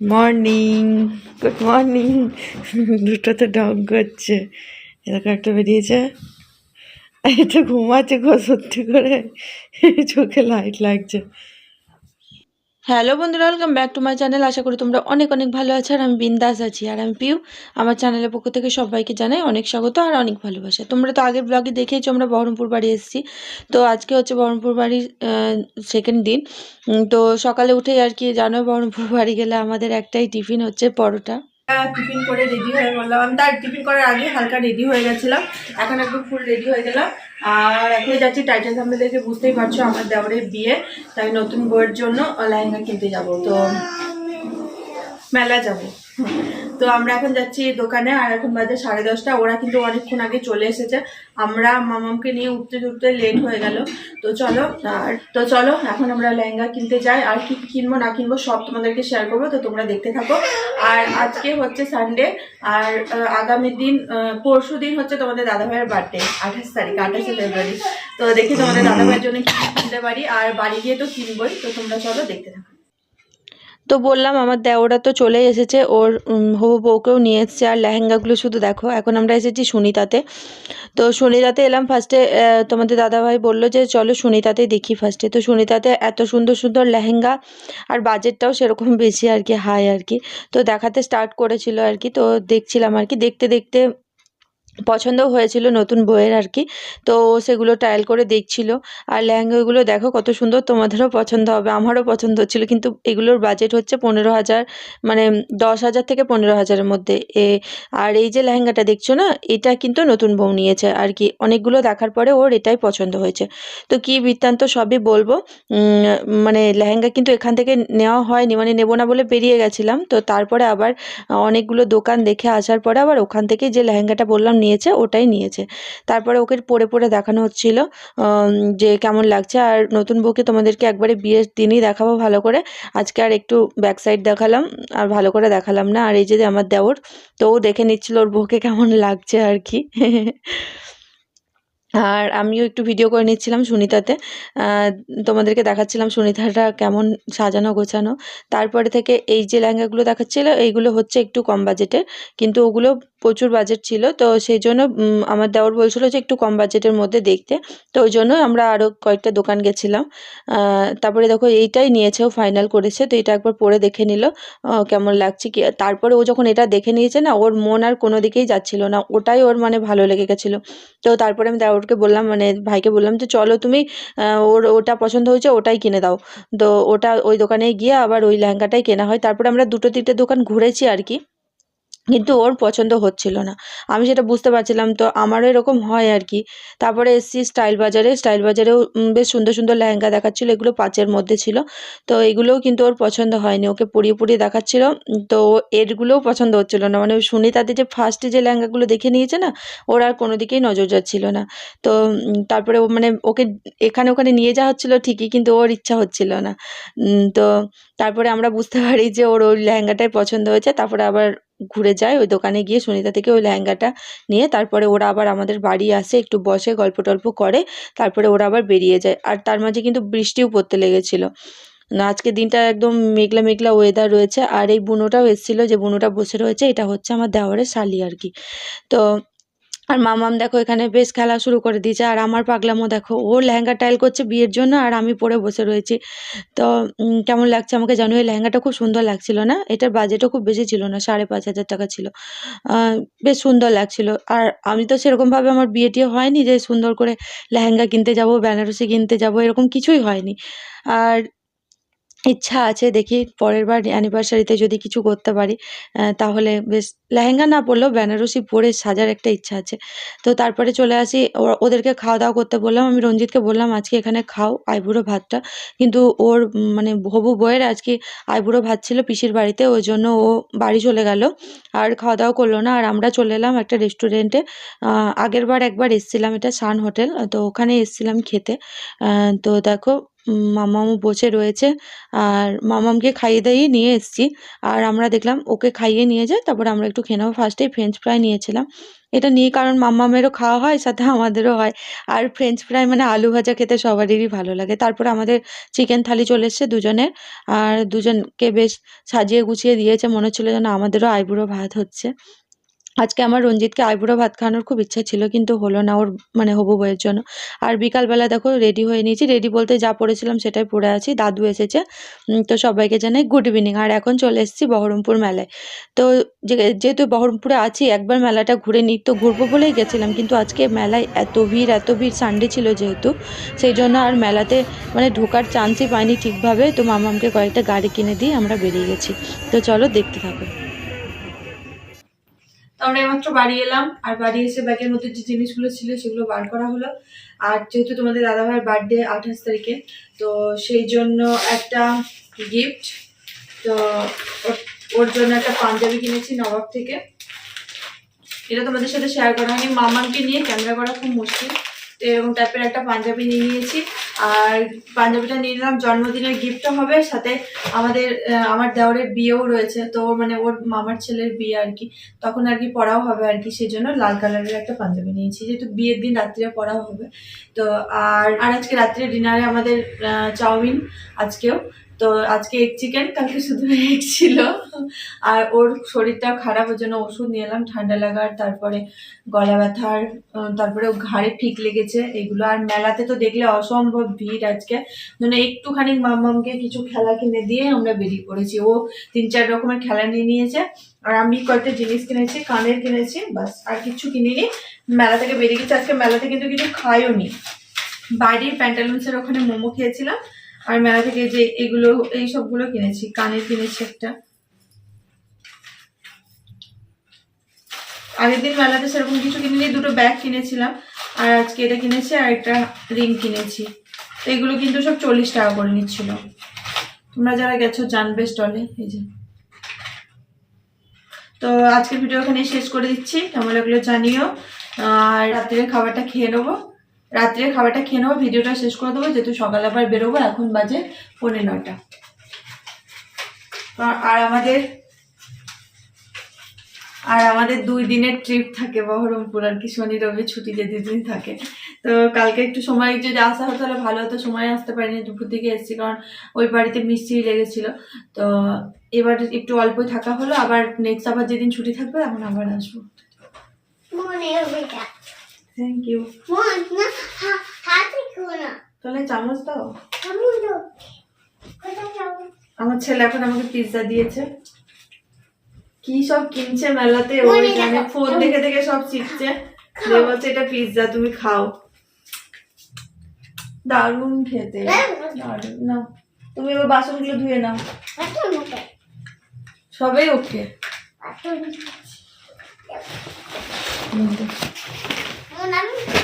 Morning good morning দুটোতে dog করছে। এরকম একটা বেরিয়েছে। এটা ঘুমাচ্ছে গো, সত্যি করে। চোখে লাইট লাগছে। হ্যালো বন্ধুরা welcome back to my channel আশা করি তোমরা অনেক অনেক ভালো আছো আর আমি বিন্দাস আছি। আর আমি পিউ, আমার চ্যানেলের পক্ষ থেকে সবাইকে জানাই অনেক স্বাগত আর অনেক ভালোবাসা। তোমরা তো আগের ব্লগে দেখেইছো, আমরা বহরমপুর বাড়ি এসেছি। তো আজকে হচ্ছে বহরমপুর বাড়ির সেকেন্ড দিন। তো সকালে উঠেই আর কি, জানো বহরমপুর বাড়ি গেলে আমাদের একটাই টিফিন হচ্ছে পরোটা। টিফিন করে রেডি হয়ে বললাম, আমি তার টিফিন করার আগে হালকা রেডি হয়ে গেছিলাম। এখন একটু ফুল রেডি হয়ে গেলাম। আর এখন যাচ্ছি টাইটেল সামনে দেখে বুঝতেই পারছ আমার দেওয়ারের বিয়ে, তাই নতুন বইয়ের জন্য লেহেঙ্গা কিনতে যাব। তো মেলা যাব। তো আমরা এখন যাচ্ছি দোকানে, আর এখন বাজে সাড়ে দশটা। ওরা কিন্তু অনেকক্ষণ আগে চলে এসেছে। আমরা মামামকে নিয়ে উঠতে উঠতে লেট হয়ে গেল। তো চলো, আর তো চলো, এখন আমরা লেহেঙ্গা কিনতে যাই। আর কি কিনবো, না কিনবো, সব তোমাদেরকে শেয়ার করব। তো তোমরা দেখতে থাকো। আর আজকে হচ্ছে সানডে আর আগামী দিন পরশু দিন হচ্ছে তোমাদের দাদাভাইয়ের বার্থডে আঠাশ তারিখ, আঠাশে ফেব্রুয়ারি তো দেখি তোমাদের দাদাভাইয়ের জন্য কিনতে পারি। আর বাড়ি গিয়ে তো কিনবোই। তো তোমরা চলো দেখতে থাকো। তো বললাম, আমার দেওরা তো চলে এসেছে। ওর হবু বউকেও নিয়ে এসেছে। আর লেহেঙ্গাগুলো শুধু দেখো। এখন আমরা এসেছি সুনিতাতে। তো সুনিতাতে এলাম ফার্স্টে তোমাদের দাদাভাই বলল যে, চলো সুনিতাতে দেখি ফার্স্টে তো সুনিতাতে এত সুন্দর সুন্দর লেহেঙ্গা আর বাজেটটাও সেরকম বেশি আর কি হাই আর কি। তো দেখাতে স্টার্ট করেছিল আর কি। তো দেখছিলাম আর কি। দেখতে দেখতে পছন্দ হয়েছিল নতুন বইয়ের আর কি। তো সেগুলো ট্রায়াল করে দেখছিল। আর লেহেঙ্গাগুলো দেখো কত সুন্দর, তোমাদেরও পছন্দ হবে, আমারও পছন্দ হচ্ছিল। কিন্তু এগুলোর বাজেট হচ্ছে পনেরো হাজার মানে দশ হাজার থেকে পনেরো হাজারের মধ্যে। এ, আর এই যে লেহেঙ্গাটা দেখছ না, এটা কিন্তু নতুন বউ নিয়েছে আর কি। অনেকগুলো দেখার পরে ওর এটাই পছন্দ হয়েছে। তো কি বৃত্তান্ত সবই বলব। মানে লেহেঙ্গা কিন্তু এখান থেকে নেওয়া হয়নি মানে নেব না বলে বেরিয়ে গেছিলাম। তো তারপরে আবার অনেকগুলো দোকান দেখে আসার পরে আবার ওখান থেকে যে লেহেঙ্গাটা বললাম নিয়েছে, ওটাই নিয়েছে। তারপরে ওকে পরে পরে দেখানো হচ্ছিল যে কেমন লাগছে। আর নতুন বউকে তোমাদেরকে একবারে বিয়ের দিনই দেখাবো ভালো করে। আজকে আর একটু ব্যাক সাইড দেখালাম, আর ভালো করে দেখালাম না। আর এই যে আমার দেওর, তো ও দেখে নিচ্ছিল ওর বউকে কেমন লাগছে আর কি। আর আমিও একটু ভিডিও করে নিচ্ছিলাম সুনিতাতে। তোমাদেরকে দেখাচ্ছিলাম সুনিতাটা কেমন সাজানো গোছানো। তারপরে থেকে এই যে লেহেঙ্গাগুলো দেখাচ্ছিল, এইগুলো হচ্ছে একটু কম বাজেটের কিন্তু ওগুলো প্রচুর বাজেট ছিল। তো সেই জন্য আমার দেওর বলছিল যে একটু কম বাজেটের মধ্যে দেখতে। তো ওই জন্য আমরা আরও কয়েকটা দোকান গেছিলাম। তারপরে দেখো এইটাই নিয়েছে, ও ফাইনাল করেছে। তো এটা একবার পরে দেখে নিল কেমন লাগছে কি। তারপরে ও যখন এটা দেখে নিয়েছে না, ওর মন আর কোনো দিকেই যাচ্ছিল না। ওটাই ওর মানে ভালো লেগে গেছিল। তো তারপরে আমি দেওরকে বললাম মানে ভাইকে বললাম যে, চলো তুমি ওর, ওটা পছন্দ হয়েছে, ওটাই কিনে দাও। তো ওটা ওই দোকানে গিয়ে আবার ওই লেহেঙ্গাটাই কেনা হয়। তারপরে আমরা দুটো তিনটে দোকান ঘুরেছি আর কি। কিন্তু ওর পছন্দ হচ্ছিল না। আমি সেটা বুঝতে পারছিলাম তো আমারও এরকম হয় আর কি তারপরে এসেছি স্টাইল বাজারে। স্টাইল বাজারেও বেশ সুন্দর সুন্দর লেহেঙ্গা দেখাচ্ছিল। এগুলো পাঁচের মধ্যে ছিল। তো এগুলোও কিন্তু ওর পছন্দ হয়নি। ওকে পরিয়ে পরিয়ে দেখাচ্ছিল। তো এরগুলোও পছন্দ হচ্ছিল না। মানে সুনিতাতে যে ফার্স্টে যে লেহেঙ্গাগুলো দেখে নিয়েছে না, ওর আর কোনো দিকেই নজর যাচ্ছিল না। তো তারপরে মানে ওকে এখানে ওখানে নিয়ে যাওয়া হচ্ছিল ঠিকই, কিন্তু ওর ইচ্ছা হচ্ছিল না। তো তারপরে আমরা বুঝতে পারি যে ওর ওই লেহেঙ্গাটাই পছন্দ হয়েছে। তারপরে আবার ঘুরে যায় ওই দোকানে গিয়ে সুনিতা থেকে ওই লেহেঙ্গাটা নিয়ে, তারপরে ওরা আবার আমাদের বাড়ি আসে, একটু বসে গল্প টল্প করে, তারপরে ওরা আবার বেরিয়ে যায়। আর তার মাঝে কিন্তু বৃষ্টিও পড়তে লেগেছিল। আজকে দিনটা একদম মেঘলা মেঘলা ওয়েদার রয়েছে। আর এই বুনোটাও এসেছিল, যে বুনোটা বসে রয়েছে, এটা হচ্ছে আমার দেওয়ারের শালি আর কি। তো আর মামাম দেখো এখানে বেশ খেলা শুরু করে দিয়েছে। আর আমার পাগলামো দেখো, ও লেহেঙ্গা টাইল করছে বিয়ের জন্য আর আমি পরে বসে রয়েছি। তো কেমন লাগছে আমাকে জানো এই লেহেঙ্গাটা খুব সুন্দর লাগছিল না? এটার বাজেটও খুব বেশি ছিল না, সাড়ে পাঁচ হাজার টাকা ছিল। বেশ সুন্দর লাগছিল। আর আমি তো সেরকমভাবে আমার বিয়ে টিয়ে হয়নি যে সুন্দর করে লেহেঙ্গা কিনতে যাব, বেনারসি কিনতে যাব, এরকম কিছুই হয়নি। আর ইচ্ছা আছে দেখি পরের বার অ্যানিভার্সারিতে যদি কিছু করতে পারি তাহলে বেশ লেহেঙ্গা না পরলেও বেনারসি পরে সাজার একটা ইচ্ছা আছে। তো তারপরে চলে আসি ওদেরকে খাওয়া দাওয়া করতে বললাম, আমি রঞ্জিতকে বললাম, আজকে এখানে খাও আইবুড়ো ভাতটা। কিন্তু ওর মানে হবু বউয়ের আজকে আইবুড়ো ভাত ছিল পিসির বাড়িতে, ওই জন্য ও বাড়ি চলে গেল। আর খাওয়া দাওয়া করল না। আর আমরা চলে এলাম একটা রেস্টুরেন্টে আগের বার একবার এসেছিলাম, এটা সান হোটেল। তো ওখানে এসেছিলাম খেতে। তো দেখো মামামও বসে রয়েছে। আর মামামকে খাইয়ে দাইয়ে নিয়ে এসেছি। আর আমরা দেখলাম ওকে খাইয়ে নিয়ে যাই তারপরে আমরা একটু খেয়ে নেব। ফার্স্টে ফ্রেঞ্চ ফ্রাই নিয়েছিলাম। এটা নিয়ে কারণ মাম্মামেরও খাওয়া হয়, সাথে আমাদেরও হয়। আর ফ্রেঞ্চ ফ্রাই মানে আলু ভাজা খেতে সবারই ভালো লাগে। তারপরে আমাদের চিকেন থালি চলে এসছে দুজনের। আর দুজনকে বেশ সাজিয়ে গুছিয়ে দিয়েছে। মনে হচ্ছিল যেন আমাদেরও আইবুড়ো ভাত হচ্ছে। আজকে আমার রঞ্জিতকে আইবুড়ো ভাত খাওয়ানোর খুব ইচ্ছা ছিল, কিন্তু হলো না ওর মানে হবু বইয়ের জন্য। আর বিকালবেলা দেখো রেডি হয়ে নিয়েছি রেডি বলতে যা পড়েছিলাম সেটাই পড়ে আছি, দাদু এসেছে তো সবাইকে জানাই গুড ইভিনিং আর এখন চলে এসেছি বহরমপুর মেলায়। তো যেহেতু বহরমপুরে আছি, একবার মেলাটা ঘুরে নিই, তো ঘুরবো বলেই গেছিলাম, কিন্তু আজকে মেলায় এত ভিড় এত ভিড় সানডে ছিল যেহেতু, সেই জন্য আর মেলাতে মানে ঢোকার চান্সই পাইনি ঠিকভাবে, তো মামামকে কয়েকটা গাড়ি কিনে দিয়ে আমরা বেরিয়ে গেছি। তো চলো দেখতে থাকো। তো আমরা এইমাত্র বাড়ি এলাম, আর বাড়ি এসে ব্যাগের মধ্যে যে জিনিসগুলো ছিল সেগুলো বার করা হলো। আর যেহেতু তোমাদের দাদাভাইয়ের বার্থডে আঠাশ তারিখে, তো সেই জন্য একটা গিফট তো ওর- জন্য একটা পাঞ্জাবি কিনেছি নবাব থেকে। এটা তোমাদের সাথে শেয়ার করা হয়নি। মামাকে নিয়ে ক্যামেরা করা খুব মুশকিল। তো এরকম টাইপের একটা পাঞ্জাবি নিয়ে নিয়েছি। আর পাঞ্জাবিটা নিয়ে নিলাম, জন্মদিনের গিফটও হবে, সাথে আমাদের আমার দেওয়ারের বিয়েও রয়েছে, তো মানে ওর মামার ছেলের বিয়ে আর কি। তখন আর কি পড়াও হবে আর কি, সেই জন্য লাল কালারের একটা পাঞ্জাবি নিয়েছি, যেহেতু বিয়ের দিন রাত্রে পড়াও হবে। তো আর আর আজকে রাত্রে ডিনারে আমাদের চাউমিন আজকেও। তো আজকে এগ চিকেন কালকে শুধু এগ ছিল। আর ওর শরীরটা খারাপ, ওর জন্য ওষুধ নিয়ে এলাম, ঠান্ডা লাগার, তারপরে গলা ব্যথার তারপরে ঘাড়ে ঠিক লেগেছে, এগুলো। আর মেলাতে তো দেখলে অসম্ভব ভিড় আজকে। জন্য একটুখানি মামামকে কিছু খেলা কিনে দিয়ে আমরা বেরিয়ে পড়েছি। ও তিন, চার রকমের খেলা নিয়ে নিয়েছে। আর আমি কয়েকটা জিনিস কিনেছি, কানের কিনেছি, বাস। আর কিছু কিনিনি। মেলা থেকে বেরিয়ে গেছি। আজকে মেলাতে কিন্তু কিছু খাইও নি বাইরের প্যান্টালুন্সের ওখানে মোমো খেয়েছিলাম। আর মেলা থেকে যে এগুলো, এই সবগুলো কিনেছি, কানের কিনেছি একটা। আগের দিন মেলাতে সেরকম কিছু কিনিনি, দুটো ব্যাগ কিনেছিলাম। আর আজকে এটা কিনেছি আর একটা রিং কিনেছি। এগুলো কিন্তু সব চল্লিশ টাকা করে নিচ্ছিল। তোমরা যারা গেছো, জানবে স্টলে, এই যে। তো আজকের ভিডিও এখানে শেষ করে দিচ্ছি। কেমন লাগল জানিও। আর রাত্রের খাবারটা খেয়ে নেব। রাত্রের খাবারটা খেয়ে নেব, ভিডিওটা শেষ করে দেবো, যেহেতু সকালে আবার বেরোবো, এখন বাজে পৌনে নটা আর- আমাদের আর আমাদের দুই দিনের ট্রিপ থাকে বহরমপুর, আর কি শনি, রবি ছুটি যে দুদিন থাকে। তো কালকে একটু সময় যদি আসা হতো, তাহলে ভালো হতো, সময় আসতে পারিনি, দুপুর দিকে এসেছি, কারণ ওই বাড়িতে মিষ্টি লেগেছিল। তো এবার একটু অল্পই থাকা হলো, আবার নেক্সট আবার যেদিন ছুটি থাকবে তখন আবার আসব। থ্যাংক ইউ মন তাহলে চামচ দাও। আমার ছেলে এখন আমাকে পিৎজা দিয়েছে। কি সব কিনছে মেলাতে? ওই জানে ফোন দেখে দেখে সব শিখছে। বলছে এটা পিৎজা তুমি খাও। দারুণ খেতে। দারুণ। না তুমি এবার বাসনগুলো ধুয়ে নাও। সবাই ওকে। नानी